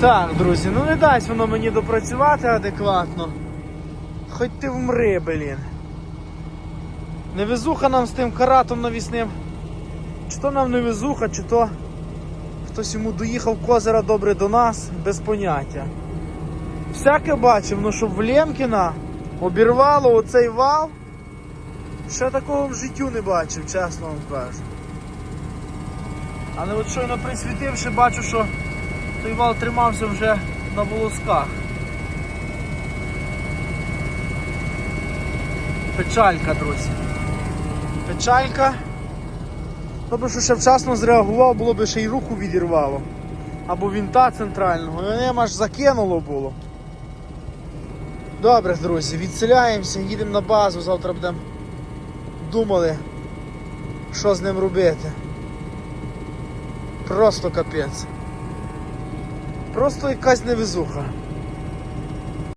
Так, друзі, ну не дасть воно мені допрацювати адекватно. Хоч ти вмри, блін. Невезуха нам з тим каратом навісним. Чи то нам невезуха, чи то хтось йому доїхав козира добре до нас, без поняття. Всяке бачив, ну щоб в Лємкіна обірвало оцей вал. Ще такого в життю не бачив, чесно вам кажу. Але от щойно присвітивши, бачу, що той вал тримався вже на волосках. Печалька, друзі. Печалька. Добре, що ще вчасно зреагував, було б ще й руку відірвало. Або вінта центрального. Мене аж закинуло було. Добре, друзі, відселяємося, їдемо на базу, завтра будемо думали, що з ним робити. Просто капець. Просто якась невезуха.